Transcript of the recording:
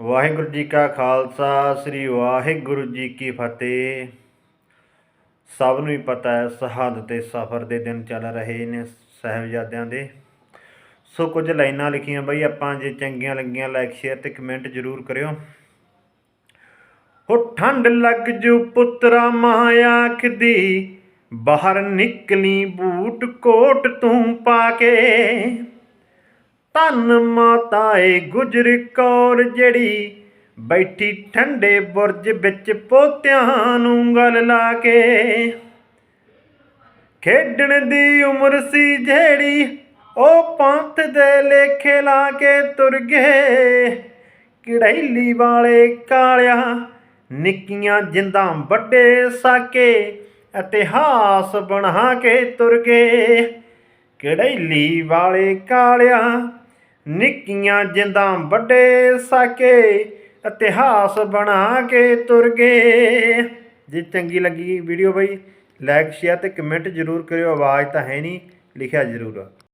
ਵਾਹਿਗੁਰੂ ਜੀ ਕਾ ਖਾਲਸਾ, ਸ੍ਰੀ ਵਾਹਿਗੁਰੂ ਜੀ ਕੀ ਫਤਿਹ। ਸਭ ਨੂੰ ਹੀ ਪਤਾ ਹੈ ਸ਼ਹਾਦਤ ਤੇ ਸਫ਼ਰ ਦੇ ਦਿਨ ਚੱਲ ਰਹੇ ਨੇ ਸਾਹਿਬਜ਼ਾਦਿਆਂ ਦੇ। ਸੋ ਕੁਝ ਲਾਈਨਾਂ ਲਿਖੀਆਂ ਬਈ, ਆਪਾਂ ਜੇ ਚੰਗੀਆਂ ਲੱਗੀਆਂ ਲਾਈਕ ਸ਼ੇਅਰ ਤੇ ਕਮੈਂਟ ਜ਼ਰੂਰ ਕਰਿਓ। ਹੋ ਠੰਡ ਲੱਗ ਜੂ ਪੁੱਤਰਾ, ਮਾਇਆ ਆਖਦੀ, ਬਾਹਰ ਨਿਕਲੀ ਬੂਟ ਕੋਟ ਤੂੰ ਪਾ ਕੇ। ਧੰਨ ਮਾਤਾ ਏ ਗੁਜਰ ਕੌਰ ਜਿਹੜੀ ਬੈਠੀ ਠੰਡੇ ਬੁਰਜ ਵਿੱਚ ਪੋਤਿਆਂ ਨੂੰ ਗਲ ਲਾ ਕੇ ਖੇਡਣ ਦੀ ਉਮਰ ਸੀ ਜਿਹੜੀ ਉਹ ਪੰਥ ਦੇ ਲੇਖੇ ਲਾ ਕੇ ਤੁਰ ਗਏ। ਕਿੜੈਲੀ ਵਾਲੇ ਕਾਲਿਆ, ਨਿੱਕੀਆਂ ਜਿੰਦਾਂ ਵੱਡੇ ਸਾਕੇ ਇਤਿਹਾਸ ਬਣਾ ਕੇ ਤੁਰ ਗਏ। ਕਿੜੈਲੀ ਵਾਲੇ ਕਾਲਿਆ ਨਿੱਕੀਆਂ ਜਿੰਦਾਂ ਵੱਡੇ ਸਾਕੇ, ਇਤਿਹਾਸ ਬਣਾ ਕੇ ਤੁਰ ਗਏ। ਜੇ ਚੰਗੀ ਲੱਗੀ ਵੀਡੀਓ ਬਈ ਲਾਈਕ ਸ਼ੇਅਰ ਤੇ ਕਮੈਂਟ ਜ਼ਰੂਰ ਕਰਿਓ, ਆਵਾਜ਼ ਤਾਂ ਹੈ ਨਹੀਂ, ਲਿਖਿਆ ਜ਼ਰੂਰ।